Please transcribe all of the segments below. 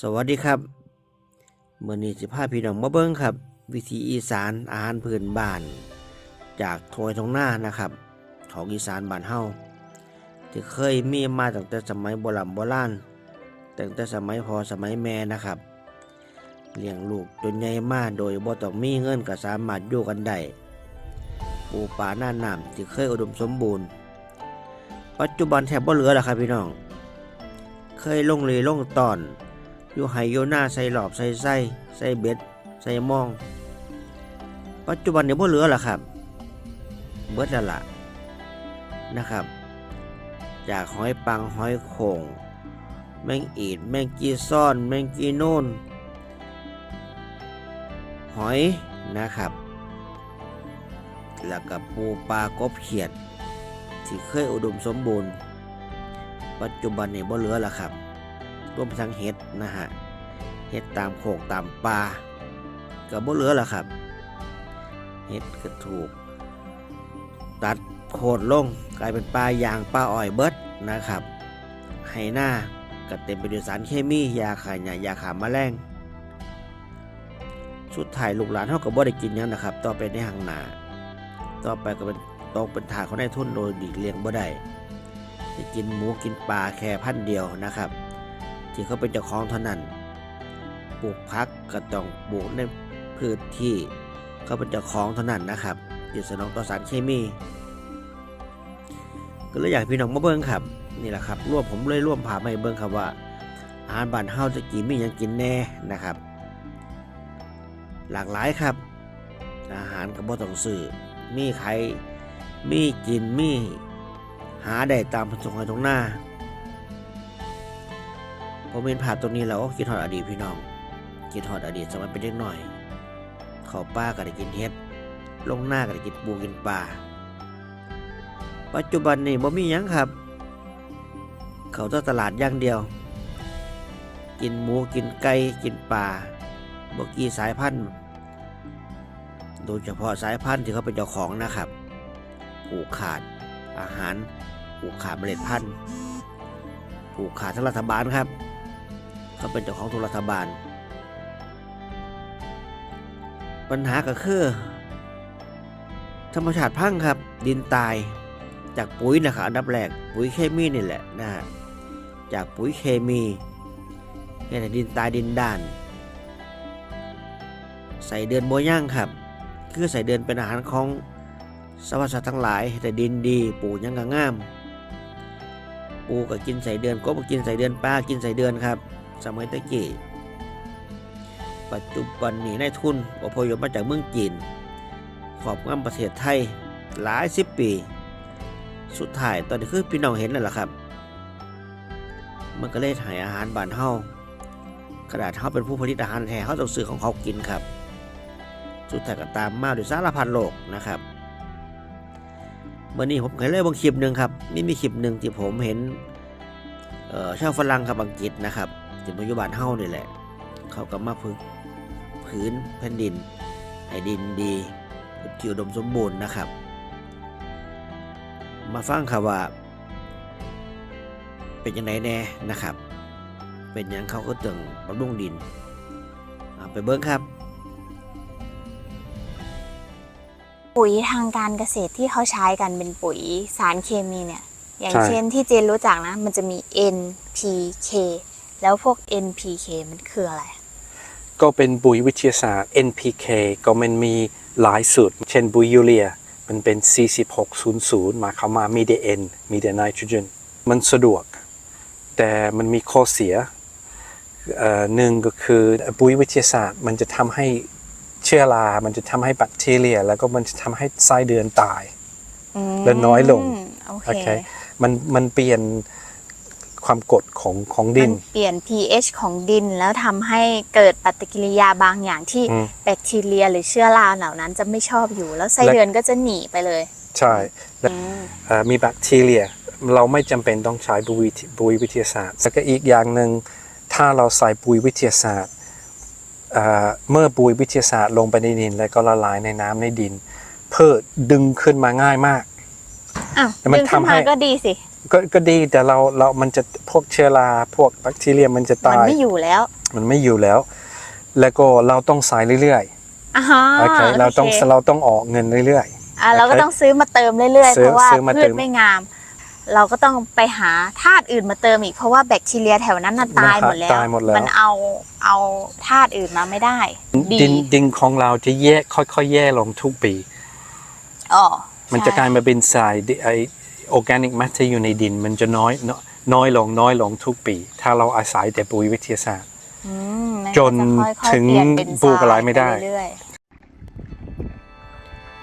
สวัสดีครับเมื่อนี้สิพาพี่น้องมาเบิ้งครับ วิถีอีสานอาหารพื้นบ้าน จากทวยทองหน้านะครับของอีสานบ้านเฮาที่เคยมีมาตั้งแต่สมัยโบราณโบราณตั้งแต่สมัยพอสมัยแม่นะครับเลี้ยงลูกจนใหญ่มาโดยบ่ต้องมีเงินก็สามารถอยู่กันได้ปูปลาหน้าหน้ำที่เคยอุดมสมบูรณ์ ปัจจุบันแทบบ่เหลือแล้วครับพี่น้อง เคยลงเลยลงตอน อยู่ไฮโยหน้าใส่หลอบใส่ไส้ใส่เบ็ดใส่มอง ปัจจุบันเนี่ยบ่เหลือล้วครับ เบิดล้วล่ะนะครับ จากหอยปังหอยโข่งแมงอีดแมงกีซ่อนแมงกีนูนหอยนะครับ แล้วก็ปูปลากบเขียดที่เคยอุดมสมบูรณ์ ปัจจุบันเนี่ยบ่เหลือแล้วครับ รวมทั้งเห็ดนะฮะเห็ดตามโขกตามปลาก็บ่เหลือล้วครับเห็ดก็ถูก ตัดโคดลงกลายเป็นปลายางปลาอ้อยเบิดนะครับไหหน้าก็เต็มไปด้วยสารเคมียาขายยายาขาแมลงสุดท้ายลูกหลานเขาก็บ่ได้กินยังนะครับ ต่อไปในหางหนาต่อไปก็เป็นตกเป็นทางของนายทุนโดยดีกเลี่ยงบ่ได้จะกินหมูกินปลาแค่พันเดียวนะครับ ที่เขาเป็นเจ้าของเท่านั้น ปลูกพักก็ต้องปลูกในพื้นที่เขาเป็นเจ้าของเท่านั้นนะครับอย่าสนองต่อสารเคมี ก็เลยอยากพี่น้องมาเบิ้งครับนี่แหละครับร่วมผมเลยร่วมพามาให้เบิ้งครับว่า อาหารบ้านเฮาจะกินมียังกินแน่นะครับ หลากหลายครับ อาหารก็บ่ต้องซื้อมีใครมีกินมีหาได้ตามพันสงหอยตรงหน้า ผมเห็นภาพตรงนี้แล้วโอ้คิดฮอดอดีตพี่น้องคิดฮอดอดีตสมัยเป็นเด็กหน่อย เขาป้าก็ได้กินเฮ็ด ลงหน้าก็ได้กินปูกินปลาปัจจุบันนี่บ่มีหยังครับ เขาต้ตลาดอย่างเดียว กินหมูกินไก่กินปลาบ่กี่สายพันธุ์โดยเฉพาะสายพันธุ์ที่เขาเป็นเจ้าของนะครับผูกขาดอาหารผูกขาดเมล็ดพันธุ์ผูกขาดทั้งรัฐบาลครับ เขาเป็นเจ้าของทุรัฐบาล ปัญหาก็คือธรรมชาติพังครับ ดินตายจากปุ๋ยนะครับอันดับแรกปุ๋ยเคมีนี่แหละนะฮะจากปุ๋ยเคมีแค่แต่ดินตายดินด้าน ใส่เดือนโมย่างครับ คือใส่เดือนเป็นอาหารของสรรพสัตว์ทั้งหลาย แต่ดินดีปูยังก็งาม ปูก็กินใส่เดือนกบก็กินใส่เดือนปลากินใส่เดือนครับ สมัยตะกี้ปัจจุบันนี้นายทุนอพยพมาจากเมืองจีนขอบงำประเทศไทยหลายสิบปี สุดท้ายตอนนี้คือพี่น้องเห็นนั่นแหละครับ มันก็เลยหายอาหารบ้านเฮาขนาดเฮาเป็นผู้ผลิตอาหารแท้เฮาต้องซื้อของเขากินครับ สุดท้ายก็ตามมาด้วยสารพัดโลกนะครับเมื่อนี้ผมเคยเล่าบางคลิปหนึ่งครับนี่มีคลิปหนึ่งที่ผมเห็นเออชาวฝรั่งครับอังกฤษนะครับ ที่ปัจจุบันเฮานี่แหละ เขาก็มาพึ่งพื้นแผ่นดินให้ดินดีที่อุดมสมบูรณ์นะครับ มาฟังครับว่า เป็นยังไงแน่นะครับ เป็นหยังเขาก็ตึงบำรุงดินเอาไปเบิ้งครับ ปุ๋ยทางการเกษตรที่เขาใช้กันเป็นปุ๋ยสารเคมีเนี่ย อย่างใช่เช่นที่เจนรู้จักนะ มันจะมี NPK แล้วพวก NPK มันคืออะไร ก็เป็นปุ๋ยวิทยาศาสตร์ NPK ก็มันมีหลายสูตร เช่นปุ๋ยยูเรีย มันเป็น 4600 หมายความว่ามีแต่ N มีแต่ไนโตรเจนมันสะดวก แต่มันมีข้อเสียเอ่อหนึ่งก็คือปุ๋ยวิทยาศาสตร์ มันจะทำให้เชื้อรา มันจะทำให้แบคทีเรีย แล้วก็มันจะทำให้ไส้เดือนตายอืมและน้อยลงโอโอเคเคมันมันเปลี่ยน ความกดของของดิมันนเปลี่ยน pH ของดินแล้วทำให้เกิดปฏิกิริยาบางอย่างที่อืมแบคทีเรียหรือเชื้อราเหล่านั้นจะไม่ชอบอยู่ แล้วไส้และ เดือนก็จะหนีไปเลยใช่และอืมเอ่อมีแบคทีเรีย เราไม่จำเป็นต้องใช้ปุ๋ยวิทปุ๋ยวิทยาศาสตร์แล้วก็อีกอย่างหนึ่งถ้าเราใส่ปุ๋ยวิทยาศาสตร์เอ่อเมื่อปุ๋ยวิทยาศาสตร์ลงไปในดิน แล้วก็ละลายในน้ำในดิน เพื่อดึงขึ้นมาง่ายมาก อ้าวแต่มันดึงขึ้นทำให้ มาก็ดีสิ ก็ก็ดีแต่เราเรามันจะพวกเชื้อราพวกแบคทีเรียมันจะมันตายไม่อยู่แล้ว มันไม่อยู่แล้ว แล้วก็เราต้องใส่เรื่อยอ่าฮะๆโอเคเราต้องโอคเราต้องออกเงินเรื่อยอะเราก็โอเคต้องซื้อมาเติมเรื่อยๆซื้เพอราะว่าซื้อมาพืเติชมไม่งาม เราก็ต้องไปหาธาตุอื่นมาเติมอีกเพราะว่าแบคทีเรียแถวนั้นน่ะตายหมดแล้วตายหมดแล้วมันเอาเอาธาตุอื่นมาไม่ได้ดีดินดินของเราจะแย่ค่อยๆแย่ลงทุกปีอ๋อมันจะใช่กลายมาเป็นทรายดิไอ ออร์แกนิกแมทที่อยู่ในดินมันจะน้อยน้อยน้อยลงน้อยลงทุกปี ถ้าเราอาศัยแต่ปุ๋ยวิทยาศาสตร์อืมมัจนก็จะค่อยๆถึงเปลี่ยนเป็นปลูกอะไรไม่ได้ทายปเรื่อย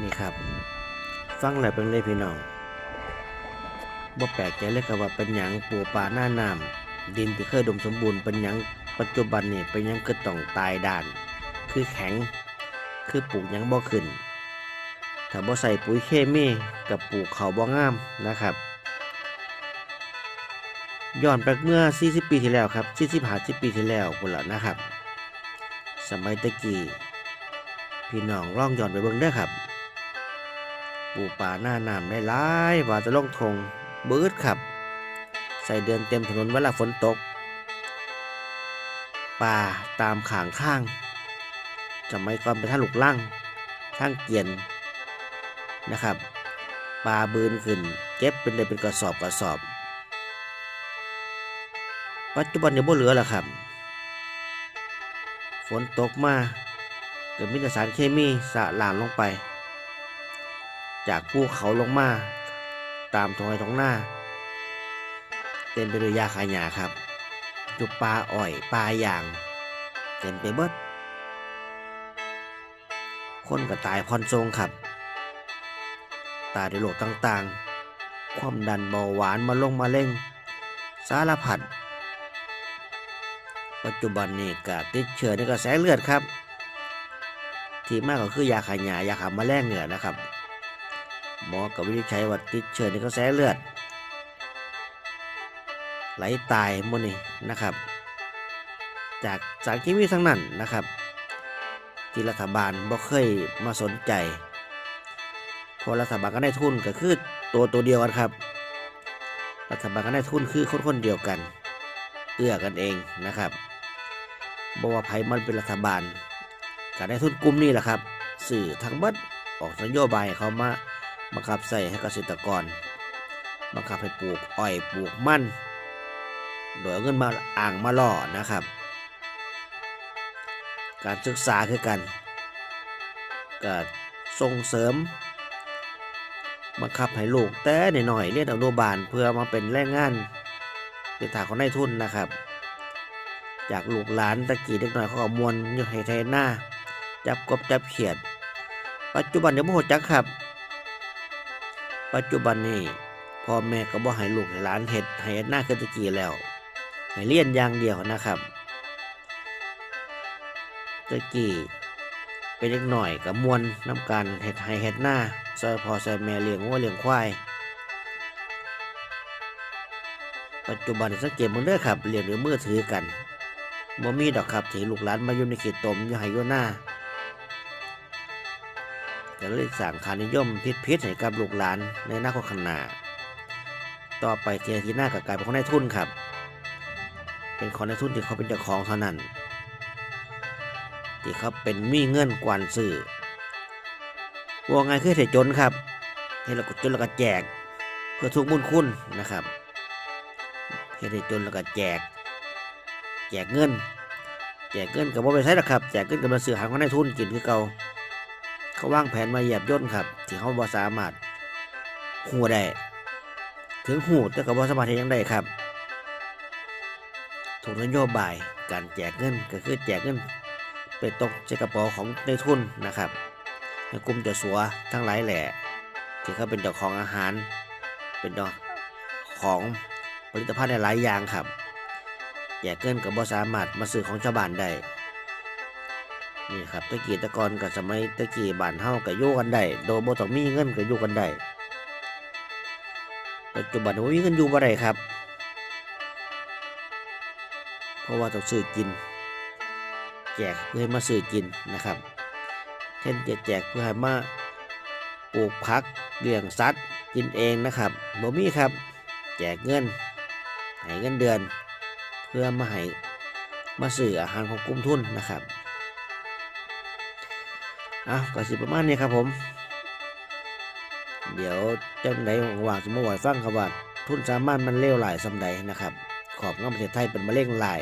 นี่ครับ ฟังแล้วเป็นเลยพี่น้องบ่แปลกใจเลยครับว่าเป็นหยังปูป่าหน้าน้ำดินที่เคยอุดมสมบูรณ์เป็นหยังปัจจุบันนี่เป็นหยังคือต้องตายด่าน คือแข็ง คือปลูกหยังบ่ขึ้น ถ้าบ่ใส่ปุ๋ยเคมีกับปลูกเขาบ่งามนะครับย้อนไปเมื่อ 40 ปีที่แล้วครับ 40 50ปีที่แล้วพุ่นละนะครับ สมัยตะกี้พี่น้องร่องย้อนไปเบิ่งเด้อครับปลูกป่าหน้าน้ำได้หลายว่าจะลงทงเบิดครับ ใส่เดินเต็มถนนเวลาฝนตก ป่าตามขางข้างจะไม่ก่อนไปท่าลูกล่างทางเกียน นะครับป่าบืนขึ้น เก็บเป็นเลยเป็นกระสอบกระสอบ ปัจจุบันเนี่ยบ่เหลือแล้วครับ ฝนตกมาเกิดมิตรสารเคมีสะหลานลงไป จากภูเขาลงมา ตามท้องไร่ท้องหน้า เต็มไปด้วยหญ้าคาหญ้าครับ จุปลาอ้อยปลาอย่าง เต็มไปเบิดคนก็ตายพรทรงครับ ตายด้วยโรคต่างๆ ความดันเบาหวานมาลงมาเล่ง สารพัด ปัจจุบันนี้ก็ติดเชื้อในกระแสเลือดครับ ที่มากก็คือยาขายยายาขาแมลงเหนือนะครับ หมอกับวินิจฉัยว่าติดเชื้อในกระแสเลือด ไหลตายหมดนี่นะครับ จากสารเคมีทั้งนั้นนะครับ ที่รัฐบาลบ่เคยมาสนใจ ราะรัฐบาลก็ได้ทุนก็คือตัวตัวเดียวกันครับรัฐบาลก็ได้ทุนคือคนคนเดียวกัน เอื้อกันเองนะครับบว่าไผมันเป็นรัฐบาลก็ได้ทุนกลุ่มนี้แหละครับ สื่อทั้งบัดออกนโยบายเขามาบังคับใส่ให้เกษตรกรบังคับให้ปลูกอ้อยปลูกมันโดยเอาเงินมาอ่างมาล่อนะครับ การศึกษาคือกันก็ส่งเสริม บังคับให้ลูกแต่หน่อยเรียนอนุบาลเพื่อมาเป็นแรงงาน เป็นฐานของนายทุนนะครับ จากลูกหลานตะกี้เด็กหน้อยเขาก็มวนอยู่ให้ไทยหน้า จับกบจับเขียด ปัจจุบันเดี๋ยวโมโหจักครับ ปัจจุบันนี้พ่อแม่ก็บ่ให้ลูกให้หลานเห็ดให้เฮ็ดหน้าคือตะกี้แล้วให้เรียนอย่างเดียวนะครับตะกี้เป็นเด็กหน่อยกับมวนน้ำกันเห็ดให้เห็ดหน้า ซอยพ่อซอยแม่เลี้ยงวัวเลี้ยงควาย ปัจจุบันสังเกตมึงเด้อครับเรียนด้วยมือถือกันบ่มีดอกครับที่ลูกหลานมาอยู่ในเขตตมอยู่ให้อยู่หน้าก็เลยสั่งขานิยมพิษพิษให้กับลูกหลานในอนาข้างหน้าต่อไปเทียทีหน้าก็กลายเป็นของนายทุนครับ เป็นของนายทุนที่เขาเป็นเจ้าของเท่านั้น ที่เขาเป็นมีเงินกวนซื้อ ว่าไงคือเทจนครับเฮ็ดแล้วก็จนแล้วก็แจก เพื่อทุกบุญคุณนะครับเฮ็ดให้จนแล้วก็แจก แจกเงิน แจกเงินกับว่าไปใช้หรอกครับ แจกเงินกับมาซื้อหางของนทุนกินคือเก่าเขาวางแผนมาเหยียบย่นครับ ที่เขาบ่สามารถหูได้ถึงหูแต่ก็บ่สามารถยังได้ครับถูกนโยบายการแจกเงินก็คือแจกเงินไปตกใส่กระเป๋าของในทุนนะครับ ให้กลุ่มเจ้าสัวทั้งหลายแหล่ที่เขาเป็นเจ้าของอาหาร เป็นเจ้าของผลิตภัณฑ์หลายอย่างครับแจกเงินกับบ่สามารถมาซื้อของชาวบ้านได้นี่ครับตะกี้ตะกอนกับสมัยตะกี้บ้านเฮาก็อยู่กันได้โดยบ่ต้องมีเงินก็อยู่กันได้ปัจจุบันบ่มีเงินอยู่บ่ได้ครับ เพราะว่าต้องซื้อกิน แจกเพื่อมาซื้อกินนะครับ เช่นจะแจกเพื่อให้มาปลูกผักเลี้ยงสัตว์กินเองนะครับบ่มีครับ แจกเงินให้เงินเดือน เพื่อมาให้มาซื้ออาหารของกลุ่มทุนนะครับอะก็สิประมาณนี้ครับผม เดี๋ยวจังใดว่างจะมาไหวฟังครับว่าทุนสามารถมันเลวหลายสำใดนะครับ ขอบงำประเทศไทยเป็นมะเร็งหลาย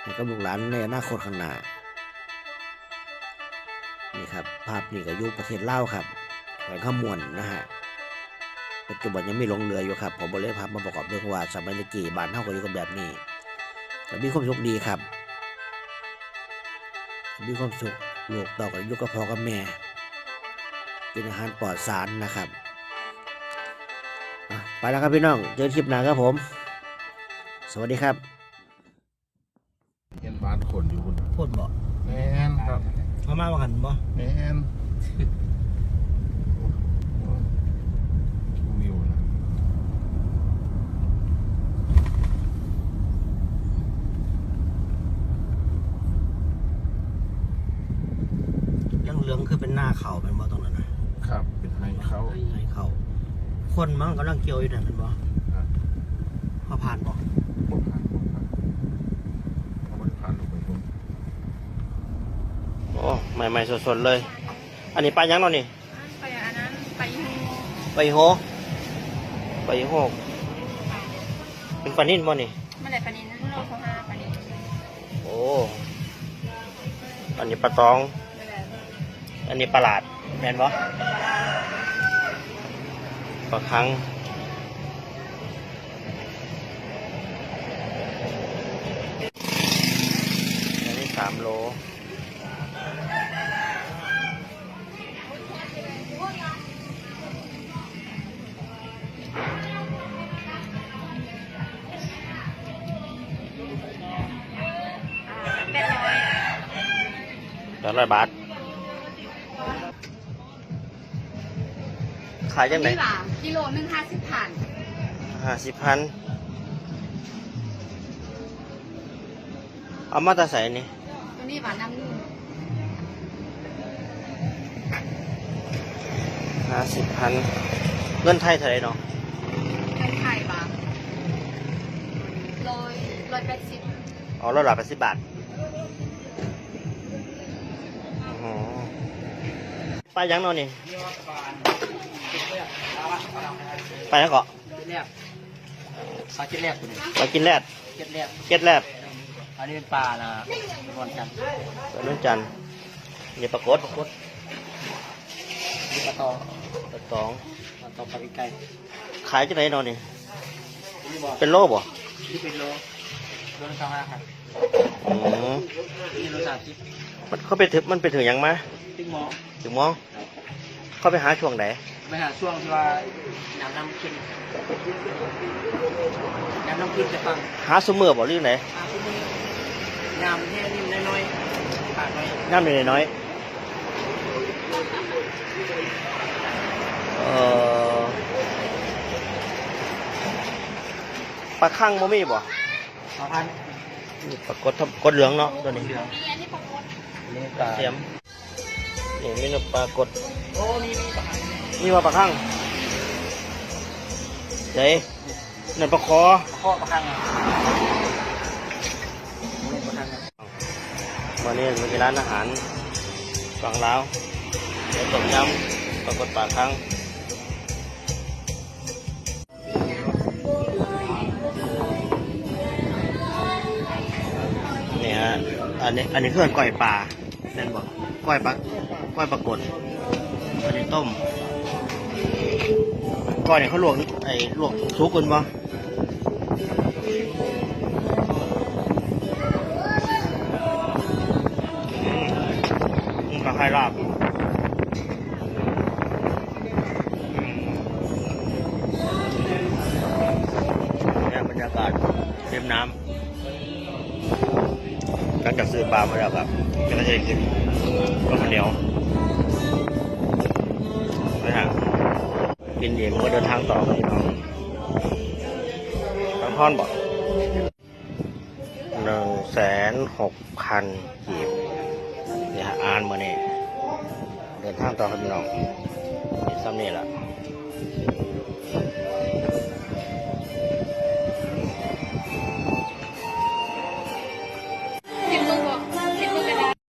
ให้กับลูกหลานในอนาคตข้างหน้า ครับ ภาพนี่ก็อยู่ประเทศลาวครับแขวงขมวนนะฮะปัจจุบันยังมีหลงเรืออยู่ครับ ผมบริเลยภาพมาประกอบเรื่องว่าสมัยตะกี้บ้านเฮาก็อยู่กันแบบนี้ก็มีความสุขดีครับ มีความสุขลูกเต่ากับยุกกับพ่อกับแม่ กินอาหารปลอดสารนะครับอะไปแล้วครับพี่น้อง เจอคลิปหน้าครับผม สวัสดีครับเห็นบ้านคนอยู่บนพูดบอกแมนครับ เขามาว่าหันบ่แมนวิวนะเรื่องเหลืองคือเป็นหน้าเขาเป็นบ่ตรงนั้นนะครับ เป็นไฮเขา ให้เขา คนมั้งกำลังเกี่ยวอยู่นั่นเป็นบ่ ครับ เขาผ่านบ่ บนผ่านบนผ่านเขาไม่ได้ผ่านลงไปบน โอ้ ใหม่ๆสดๆเลย อันนี้ปลายังเนาะนี่ไปอันนั้นไปยูปลาอีโฮปลาอีโฮเป็นปลานิ่นบ่นี่เมื่อไหร่ปานินโลกเขาห้าปานินโอ้อันนี้ปลาตองเมื่อไหร่อันนี้ปลาหลาดแม่นบ่ปลาคังอันนี้สามโล แปดร้อยบาท ขายจังไหนนี่หว่ากิโลหนึ่งห้าสิบผ่านห้าสิบพันเอามาแตาใส่นี่ตัวนี้หวานน้ำนึ่งห้าสิบพันเงินไทยเท่าไหรเนาะไข่ไข่บาโรยโรยแปดสิบเอาแล้วหลับไปสิบบาท ไปยังเนอนนี่ไปแล้วเกาะแรกปลาเจ็ดแรกคุณไปกินแรดเจ็ดแรกเก็ดแรดอันนี้เป็นปลานะนวลกันไปนุ่นจันทร์นี่ปรากฏกดนี่ปลาตองปลาตองปลาตองปลาไก่ขายจังไหนเนอนนี่นี่บอกเป็นโลบ่ที่เป็นโลโลละสองห้าครับอืมนี่โลสามสิบมันเขาไปถึงมันไปถึงหยังมา ติ๊กหมอถึงมอง เขาไปหาช่วงไหน ไปหาช่วงที่ว่าน้ำน้ำขึ้นน้ำน้ำขึ้นจะฟังหาสมือบ่หรือไหนอาคุณน้ำแค่นิ่มน้อยๆปากน้อยน้ำน้อยๆเอ่อปลาข้างบ่มีบ่สองพันนี่ปลากดทำกดเหลืองเนาะตัวนี้เหลืองมีอันนี้ปลากดนี่ปลาเตรียม นี่มีน้ำปลากดโอ้นี่นี่ปลานี่ว่าปลาข้างเจ๊นั่นปลาคอข้อปลาข้างอะนี่ปลาข้างอะวันนี้มันเป็นร้านอาหารฝั่งลาวเดี๋ยวต้มยำปลากดปลาข้างนี่ฮะอันนี้อันนี้คือก้อยปลาเล่นบอกก้อยปลา ก้อยปลากดอันนี้ต้มก้อยเนี่ยเขาลวกนี่ไอ้ลวกซุกกันบ่อืมอืมปลาไข่ลาบเนี่ยบรรยากาศริมน้ำหลังจากซื้อปลามาแล้วครับก็จะได้กินก็ข้าวเหนียว กินเย็นก็เดินทางต่อครับพี่น้องทางท่อนบอกหนึ่งแสนหกพันกีบเนี่ยอ่านมาเนี่ยเดินทางต่อครับพี่น้องนี่ซ้ำนี่แหละ